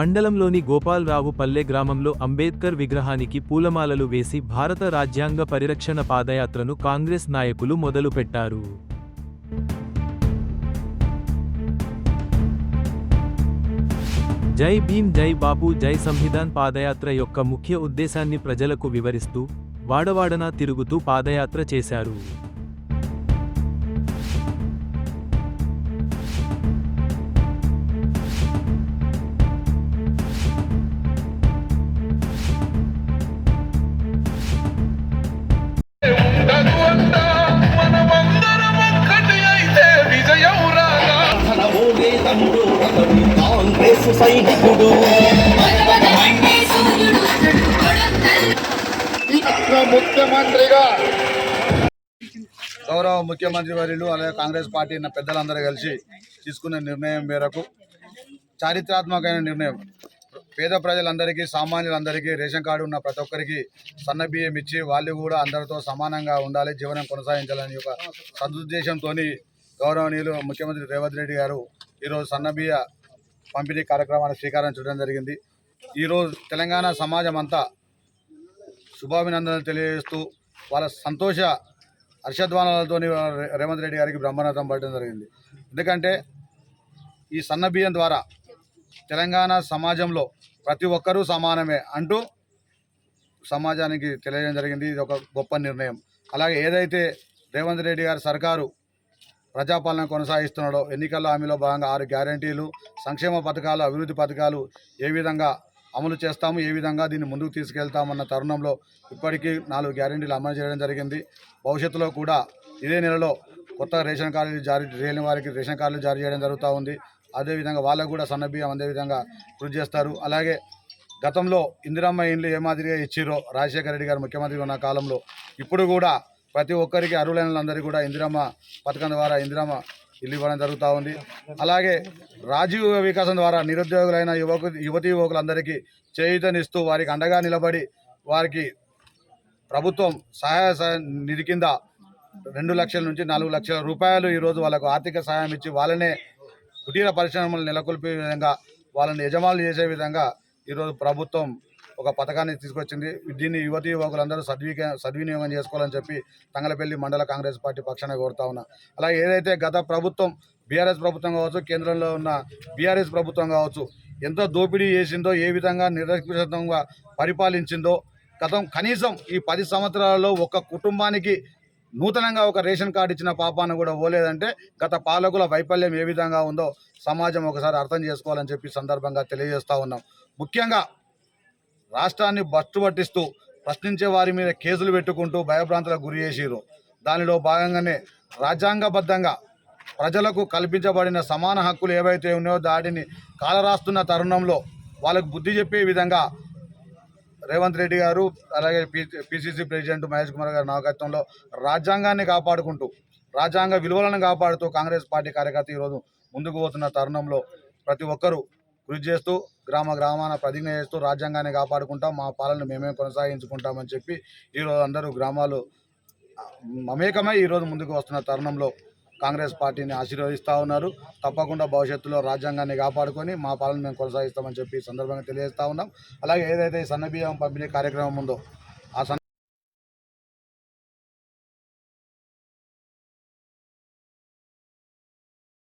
మండలంలోని గోపాలరావు పల్లె గ్రామంలో అంబేద్కర్ విగ్రహానికి పూలమాలలు వేసి భారత రాజ్యాంగ పరిరక్షణ పాదయాత్రను కాంగ్రెస్ నాయకులు మొదలుపెట్టారు. జై భీమ్ జై బాబు జై సంవిధాన్ పాదయాత్ర యొక్క ముఖ్య ఉద్దేశాన్ని ప్రజలకు వివరిస్తూ వాడవాడనా తిరుగుతూ పాదయాత్ర చేశారు. ధనమోగే అతడు కాంగ్రెస్ సైనికుడు ముఖ్యమంత్రిగా గౌరవ ముఖ్యమంత్రి వర్యులు అలాగే కాంగ్రెస్ పార్టీ పెద్దలందరూ కలిసి తీసుకున్న నిర్ణయం మేరకు చారిత్రాత్మకమైన నిర్ణయం. పేద ప్రజలందరికీ సామాన్యులందరికీ రేషన్ కార్డు ఉన్న ప్రతి ఒక్కరికి సన్న బియ్యం ఇచ్చి వాళ్ళు కూడా అందరితో సమానంగా ఉండాలి జీవనం కొనసాగించాలని ఒక సదుద్దేశంతో గౌరవనీయులు ముఖ్యమంత్రి రేవంత్ రెడ్డి గారు ఈరోజు సన్నబియ్య పంపిణీ కార్యక్రమాన్ని శ్రీకారం చుట్టడం జరిగింది. ఈరోజు తెలంగాణ సమాజం అంతా శుభాభినందనలు తెలియజేస్తూ వాళ్ళ సంతోష హర్షధ్వానాలతో రేవంత్ రెడ్డి గారికి బ్రహ్మనాథం పడటం జరిగింది. ఎందుకంటే ఈ సన్న బియ్యం ద్వారా తెలంగాణ సమాజంలో ప్రతి ఒక్కరూ సమానమే అంటూ సమాజానికి తెలియజేయడం జరిగింది. ఇది ఒక గొప్ప నిర్ణయం. అలాగే ఏదైతే రేవంత్ రెడ్డి గారి సర్కారు ప్రజాపాలన కొనసాగిస్తున్నాడో ఎన్నికల హామీలో భాగంగా ఆరు గ్యారంటీలు సంక్షేమ పథకాలు అభివృద్ధి పథకాలు ఏ విధంగా అమలు చేస్తాము ఏ విధంగా దీన్ని ముందుకు తీసుకెళ్తామన్న తరుణంలో ఇప్పటికీ నాలుగు గ్యారంటీలు అమలు చేయడం జరిగింది. భవిష్యత్తులో కూడా ఇదే నెలలో కొత్త రేషన్ కార్డులు జారీ చేయని వారికి రేషన్ కార్డులు జారీ చేయడం జరుగుతూ ఉంది. అదేవిధంగా వాళ్ళకు కూడా సన్నబియ్యం అందే విధంగా కృషి చేస్తారు. అలాగే గతంలో ఇందిరమ్మ ఇండ్లు ఏ మాదిరిగా ఇచ్చిరో రాజశేఖర రెడ్డి గారు ముఖ్యమంత్రి ఉన్న కాలంలో ఇప్పుడు కూడా ప్రతి ఒక్కరికి అర్హులైన అందరికీ కూడా ఇందిరమ్మ పథకం ద్వారా ఇందిరమ్మ ఇల్లు ఇవ్వడం జరుగుతూ ఉంది. అలాగే రాజీవ్ వికాసం ద్వారా నిరుద్యోగులైన యువకు యువతి యువకులందరికీ చేయుతనిస్తూ వారికి అండగా నిలబడి వారికి ప్రభుత్వం సహాయ సహాయ నిధి కింద రెండు లక్షల నుంచి నాలుగు లక్షల రూపాయలు ఈరోజు వాళ్ళకు ఆర్థిక సహాయం ఇచ్చి వాళ్ళనే కుటీర పరిశ్రమలు నెలకొల్పే విధంగా వాళ్ళని యజమానులు చేసే విధంగా ఈరోజు ప్రభుత్వం ఒక పథకాన్ని తీసుకొచ్చింది. దీన్ని యువతి యువకులందరూ సద్విక సద్వినియోగం చేసుకోవాలని చెప్పి తంగలపల్లి మండల కాంగ్రెస్ పార్టీ పక్షాన కోరుతా ఉన్నా. అలాగే ఏదైతే గత ప్రభుత్వం బీఆర్ఎస్ ప్రభుత్వం కావచ్చు కేంద్రంలో ఉన్న బీఆర్ఎస్ ప్రభుత్వం కావచ్చు ఎంత దోపిడీ చేసిందో ఏ విధంగా నిర్లక్ష్యంగా పరిపాలించిందో గతం కనీసం ఈ పది సంవత్సరాలలో ఒక కుటుంబానికి నూతనంగా ఒక రేషన్ కార్డు ఇచ్చిన పాపాను కూడా పోలేదంటే గత పాలకుల వైఫల్యం ఏ విధంగా ఉందో సమాజం ఒకసారి అర్థం చేసుకోవాలని చెప్పి సందర్భంగా తెలియజేస్తూ ఉన్నాం. ముఖ్యంగా రాష్ట్రాన్ని బస్టు పట్టిస్తూ ప్రశ్నించే వారి మీద కేసులు పెట్టుకుంటూ భయభ్రాంతులకు గురి చేసిరు దానిలో భాగంగానే రాజ్యాంగబద్ధంగా ప్రజలకు కల్పించబడిన సమాన హక్కులు ఏవైతే ఉన్నాయో దాటిని కాలరాస్తున్న తరుణంలో వాళ్ళకు బుద్ధి చెప్పే విధంగా రేవంత్ రెడ్డి గారు అలాగే పిసిసి ప్రెసిడెంట్ మహేష్ కుమార్ గారి నాయకత్వంలో రాజ్యాంగాన్ని కాపాడుకుంటూ రాజ్యాంగ విలువలను కాపాడుతూ కాంగ్రెస్ పార్టీ కార్యకర్త ఈరోజు ముందుకు పోతున్న తరుణంలో ప్రతి ఒక్కరూ కృషి చేస్తూ గ్రామ గ్రామాన ప్రతిజ్ఞ చేస్తూ రాజ్యాంగాన్ని కాపాడుకుంటాం మా పాలన మేమే కొనసాగించుకుంటామని చెప్పి ఈరోజు అందరూ గ్రామాలు మమేకమై ఈరోజు ముందుకు వస్తున్న తరుణంలో కాంగ్రెస్ పార్టీని ఆశీర్వదిస్తూ ఉన్నారు. తప్పకుండా భవిష్యత్తులో రాజ్యాంగాన్ని కాపాడుకొని మా పాలన మేము కొనసాగిస్తామని చెప్పి సందర్భంగా తెలియజేస్తూ ఉన్నాం. అలాగే ఏదైతే సన్నబియ్యం పంపిణీ కార్యక్రమం ఉందో ఆ సన్న